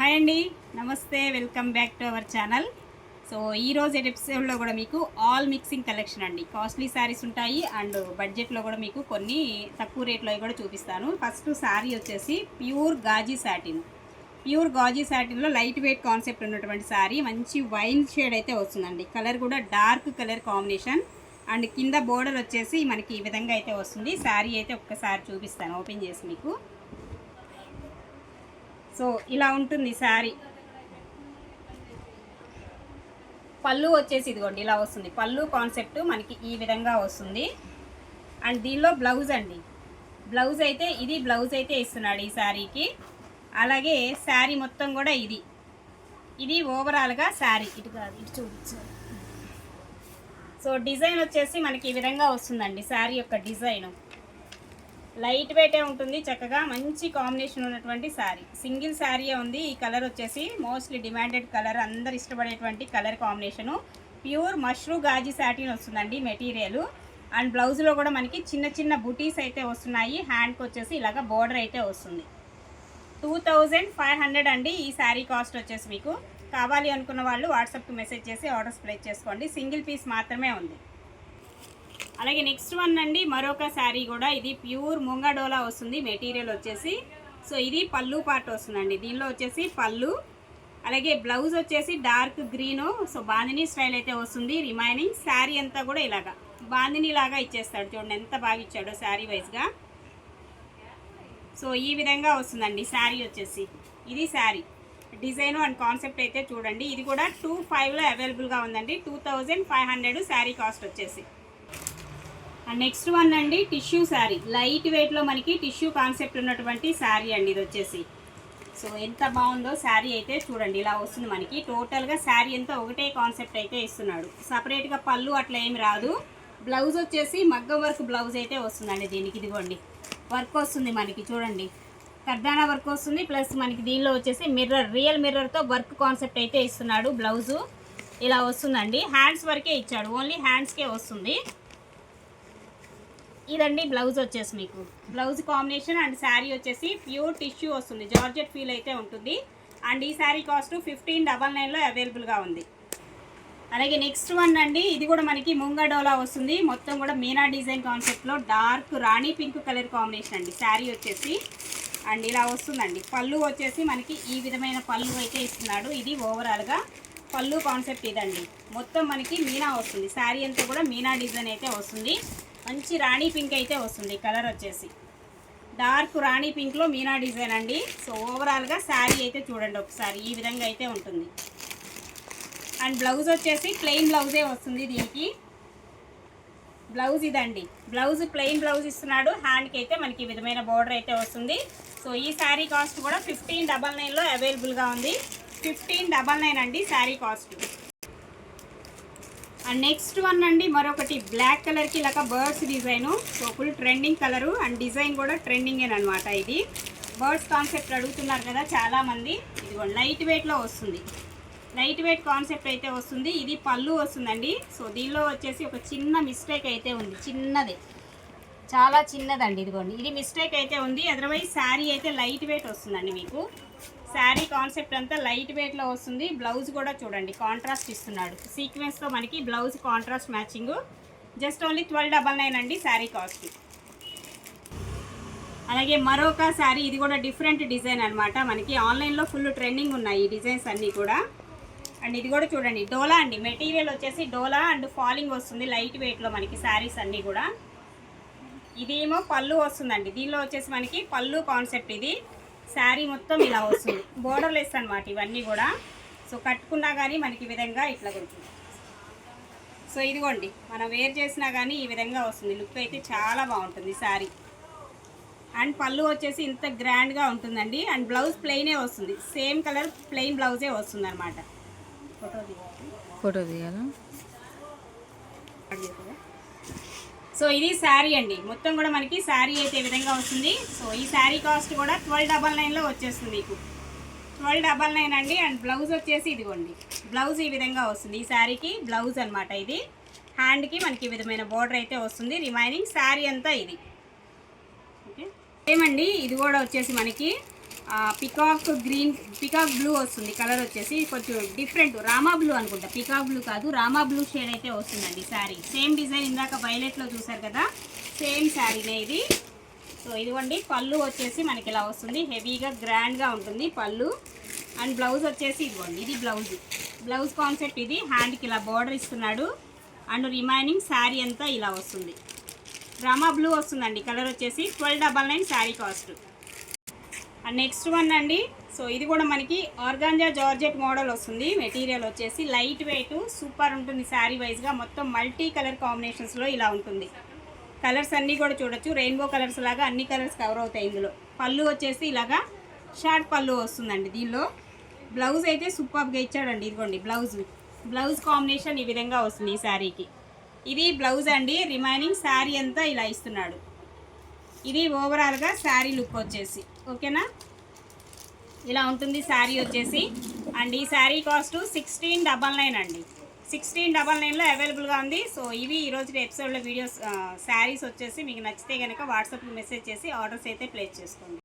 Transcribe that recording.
Hi అండి. నమస్తే welcome back to our channel. So ఈ రోజు ఎపిసోడ్లో కూడా మీకు ఆల్ మిక్సింగ్ కలెక్షన్ అండి. కాస్ట్లీ శారీస్ ఉంటాయి అండ్ బడ్జెట్లో కూడా మీకు కొన్ని తక్కువ రేట్లో కూడా చూపిస్తాను. ఫస్ట్ శారీ వచ్చేసి pure Gaji satin. Pure Gaji సాటిన్లో light weight concept ఉన్నటువంటి శారీ మంచి వైన్ షేడ్ అయితే వస్తుందండి. కలర్ కూడా డార్క్ కలర్ కాంబినేషన్. అండ్ కింద బోర్డర్ వచ్చేసి మనకి ఈ విధంగా అయితే వస్తుంది. శారీ అయితే ఒక్కసారి చూపిస్తాను. ఓపెన్ చేసి మీకు. సో ఇలా ఉంటుంది శారీ. పళ్ళు వచ్చేసి ఇదిగోండి ఇలా వస్తుంది. పళ్ళు కాన్సెప్ట్ మనకి ఈ విధంగా వస్తుంది. అండ్ దీనిలో బ్లౌజ్ అండి. బ్లౌజ్ అయితే ఇది బ్లౌజ్ అయితే ఇస్తున్నాడు ఈ శారీకి. అలాగే శారీ మొత్తం కూడా ఇది. ఇది ఓవరాల్గా శారీ. ఇటు కాదు ఇటు చూపించారు సో డిజైన్ వచ్చేసి మనకి ఈ విధంగా వస్తుందండి శారీ యొక్క డిజైన్. లైట్ వెయిటే ఉంటుంది చక్కగా మంచి కాంబినేషన్ ఉన్నటువంటి శారీ. సింగిల్ శారీయే ఉంది ఈ కలర్ వచ్చేసి మోస్ట్లీ డిమాండెడ్ కలర్ అందరు ఇష్టపడేటువంటి colour combination. Pure Mashru Gaji satin వస్తుందండి మెటీరియల్. అండ్ బ్లౌజ్లో కూడా మనకి చిన్న చిన్న బుటీస్ అయితే వస్తున్నాయి హ్యాండ్కి వచ్చేసి ఇలాగ బోర్డర్ అయితే వస్తుంది. టూ థౌజండ్ ఫైవ్ హండ్రెడ్ అండి ఈ శారీ కాస్ట్ వచ్చేసి మీకు. కావాలి అనుకున్న వాళ్ళు వాట్సాప్కి మెసేజ్ చేసి ఆర్డర్స్ ప్లేస్ చేసుకోండి. సింగిల్ పీస్ మాత్రమే ఉంది. అలాగే నెక్స్ట్ వన్ అండి మరొక శారీ కూడా. ఇది ప్యూర్ ముంగడోలా వస్తుంది. మెటీరియల్ వచ్చేసి సో ఇది పళ్ళు పార్ట్ వస్తుందండి. దీనిలో వచ్చేసి పళ్ళు అలాగే బ్లౌజ్ వచ్చేసి dark green. So Bandhani style అయితే వస్తుంది. రిమైనింగ్ శారీ అంతా కూడా ఇలాగా. బాందిని లాగా ఇచ్చేస్తాడు చూడండి ఎంత బాగా ఇచ్చాడో శారీ వైజ్గా సో ఈ విధంగా వస్తుందండి శారీ వచ్చేసి. ఇది శారీ. డిజైన్ అండ్ కాన్సెప్ట్ అయితే చూడండి. ఇది కూడా టూ ఫైవ్లో అవైలబుల్గా ఉందండి. Two thousand five hundred sari cost వచ్చేసి. అండ్ నెక్స్ట్ వన్ అండి టిష్యూ శారీ లైట్ వెయిట్లో మనకి టిష్యూ కాన్సెప్ట్ ఉన్నటువంటి శారీ అండి ఇది వచ్చేసి. సో ఎంత బాగుందో శారీ అయితే చూడండి ఇలా వస్తుంది మనకి. టోటల్గా శారీ అంతా ఒకటే కాన్సెప్ట్ అయితే ఇస్తున్నాడు. సపరేట్గా పళ్ళు అట్లా ఏమి రాదు. బ్లౌజ్ వచ్చేసి మగ్గం వర్క్ బ్లౌజ్ అయితే వస్తుందండి దీనికి ఇదిగోండి. వర్క్ వస్తుంది మనకి చూడండి. కర్దానా వర్క్ వస్తుంది ప్లస్ మనకి దీనిలో వచ్చేసి మిర్రర్ రియల్ మిర్రర్తో వర్క్ కాన్సెప్ట్ అయితే ఇస్తున్నాడు బ్లౌజు ఇలా వస్తుందండి. హ్యాండ్స్ వరకే ఇచ్చాడు ఓన్లీ హ్యాండ్స్కే వస్తుంది. ఇదండి బ్లౌజ్ వచ్చేసి మీకు. బ్లౌజ్ కాంబినేషన్ అండ్ శారీ వచ్చేసి ప్యూర్ టిష్యూ వస్తుంది. జార్జెట్ ఫీల్ అయితే ఉంటుంది. అండ్ ఈ శారీ కాస్ట్ ఫిఫ్టీన్ డబల్ నైన్లో అవైలబుల్గా ఉంది. అలాగే నెక్స్ట్ వన్ అండి ఇది కూడా మనకి ముంగ డోలా వస్తుంది. మొత్తం కూడా మీనా డిజైన్ కాన్సెప్ట్లో dark rani pink colour combination అండి. శారీ వచ్చేసి అండ్ ఇలా వస్తుందండి. పళ్ళు వచ్చేసి మనకి ఈ విధమైన పళ్ళు అయితే ఇస్తున్నాడు. ఇది ఓవరాల్గా పళ్ళు కాన్సెప్ట్ ఇదండి. మొత్తం మనకి మీనా వస్తుంది. శారీ అంతా కూడా మీనా డిజైన్ అయితే వస్తుంది. మంచి రాణి పింక్ అయితే వస్తుంది కలర్ వచ్చేసి. డార్క్ రాణి పింక్లో మీనా డిజైన్ అండి. సో ఓవరాల్గా శారీ అయితే చూడండి ఒకసారి ఈ విధంగా అయితే ఉంటుంది. అండ్ బ్లౌజ్ వచ్చేసి ప్లెయిన్ బ్లౌజే వస్తుంది దీనికి. బ్లౌజ్ ఇదండి. బ్లౌజ్ ప్లెయిన్ బ్లౌజ్ ఇస్తున్నాడు. హ్యాండ్కి అయితే మనకి ఈ విధమైన బార్డర్ అయితే వస్తుంది. సో ఈ శారీ కాస్ట్ కూడా ఫిఫ్టీన్ డబల్ నైన్లో అవైలబుల్గా ఉంది. ఫిఫ్టీన్ డబల్ నైన్ అండి sari cost. And next one అండి మరొకటి బ్లాక్ కలర్కి ఇలాగ birds design so full trending colour and design కూడా ట్రెండింగ్ అనమాట ఇది. బర్డ్స్ కాన్సెప్ట్ అడుగుతున్నారు కదా చాలామంది. ఇదిగో లైట్ వెయిట్లో వస్తుంది. లైట్ వెయిట్ కాన్సెప్ట్ అయితే వస్తుంది. ఇది పళ్ళు వస్తుందండి. సో దీనిలో వచ్చేసి ఒక చిన్న మిస్టేక్ అయితే ఉంది. చిన్నది. చాలా చిన్నదండి ఇదిగోండి. ఇది మిస్టేక్ అయితే ఉంది. అదర్వైజ్ శారీ అయితే లైట్ వెయిట్ వస్తుందండి మీకు. శారీ కాన్సెప్ట్ అంతా లైట్ వెయిట్లో వస్తుంది. బ్లౌజ్ కూడా చూడండి కాంట్రాస్ట్ ఇస్తున్నాడు. సీక్వెన్స్తో మనకి blouse contrast matching just only twelve double nine అండి శారీ కాస్ట్. అలాగే మరొక శారీ ఇది కూడా డిఫరెంట్ డిజైన్ అనమాట మనకి ఆన్లైన్లో ఫుల్ ట్రెండింగ్ ఉన్నాయి ఈ డిజైన్స్ అన్నీ కూడా. అండ్ ఇది కూడా చూడండి డోలా అండి. మెటీరియల్ వచ్చేసి డోలా అండ్ ఫాలింగ్ వస్తుంది లైట్ వెయిట్లో మనకి శారీస్ అన్నీ కూడా. ఇదేమో పళ్ళు వస్తుందండి. దీనిలో వచ్చేసి మనకి పళ్ళు కాన్సెప్ట్ ఇది. శారీ మొత్తం ఇలా వస్తుంది. బోర్డర్లెస్ అనమాట ఇవన్నీ కూడా. సో కట్టుకున్నా కానీ మనకి ఈ విధంగా ఇట్లా ఉంటుంది సో ఇదిగోండి. మనం వేర్ చేసినా కానీ ఈ విధంగా వస్తుంది. లుక్ అయితే చాలా బాగుంటుంది శారీ. అండ్ పళ్ళు వచ్చేసి ఇంత గ్రాండ్గా ఉంటుందండి. అండ్ బ్లౌజ్ ప్లెయినే వస్తుంది. సేమ్ కలర్ ప్లెయిన్ బ్లౌజే వస్తుంది అనమాట ఫోటో ఫోటో తీయాలా సో ఇది శారీ అండి. మొత్తం కూడా మనకి శారీ అయితే విధంగా వస్తుంది. సో ఈ శారీ కాస్ట్ కూడా ట్వెల్వ్ డబల్ నైన్లో వచ్చేస్తుంది మీకు. ట్వెల్వ్ డబల్ నైన్ అండి. అండ్ బ్లౌజ్ వచ్చేసి ఇదిగోండి. బ్లౌజ్ ఈ విధంగా వస్తుంది. ఈ శారీకి బ్లౌజ్ అనమాట ఇది. హ్యాండ్కి మనకి ఈ విధమైన బార్డర్ అయితే వస్తుంది. రిమైనింగ్ శారీ అంతా ఇది. ఓకే ఏమండి ఇది కూడా వచ్చేసి మనకి పికాక్ గ్రీన్ పికాక్ బ్లూ వస్తుంది కలర్ వచ్చేసి కొంచెం డిఫరెంట్ రామా బ్లూ అనుకుంటా. పికాక్ బ్లూ కాదు రామా బ్లూ షేడ్ అయితే వస్తుందండి శారీ సేమ్ డిజైన్ ఇందాక వైలెట్లో చూసారు కదా? సేమ్ శారీనే ఇది. సో ఇదిగోండి పళ్ళు వచ్చేసి మనకి ఇలా వస్తుంది. హెవీగా గ్రాండ్గా ఉంటుంది పళ్ళు. అండ్ బ్లౌజ్ వచ్చేసి ఇదిగోండి ఇది బ్లౌజ్ బ్లౌజ్ కాన్సెప్ట్ ఇది. హ్యాండ్కి ఇలా బార్డర్ ఇస్తున్నాడు. అండ్ రిమైనింగ్ శారీ అంతా ఇలా వస్తుంది. రామా బ్లూ వస్తుందండి. కలర్ వచ్చేసి twelve double nine sari cost and next one అండి. సో ఇది కూడా మనకి ఆర్గాంజా జార్జెట్ మోడల్ వస్తుంది. మెటీరియల్ వచ్చేసి లైట్ వెయిట్ సూపర్ ఉంటుంది శారీ వైజ్గా మొత్తం మల్టీ కలర్ కాంబినేషన్స్లో ఇలా ఉంటుంది. కలర్స్ అన్నీ కూడా చూడొచ్చు. రెయిన్బో కలర్స్ లాగా అన్ని కలర్స్ కవర్ అవుతాయి ఇందులో. పళ్ళు వచ్చేసి ఇలాగా షార్ట్ పళ్ళు వస్తుందండి దీనిలో. బ్లౌజ్ అయితే సూపర్గా ఇచ్చాడండి. ఇదిగోండి బ్లౌజ్ బ్లౌజ్ కాంబినేషన్ ఈ విధంగా వస్తుంది ఈ శారీకి. ఇది బ్లౌజ్ అండి. రిమైనింగ్ శారీ అంతా ఇలా ఇస్తున్నాడు. ఇది ఓవరాల్గా శారీ లుక్ వచ్చేసి. ఓకేనా? ఇలా ఉంటుంది శారీ వచ్చేసి. అండ్ ఈ sari cost sixteen double nine అండి. సిక్స్టీన్ డబల్ నైన్లో అవైలబుల్గా ఉంది. సో ఇవి ఈరోజు ఎపిసోడ్లో వీడియోస్ శారీస్ వచ్చేసి మీకు నచ్చితే కనుక వాట్సాప్లో మెసేజ్ చేసి ఆర్డర్స్ అయితే ప్లేస్ చేసుకోండి.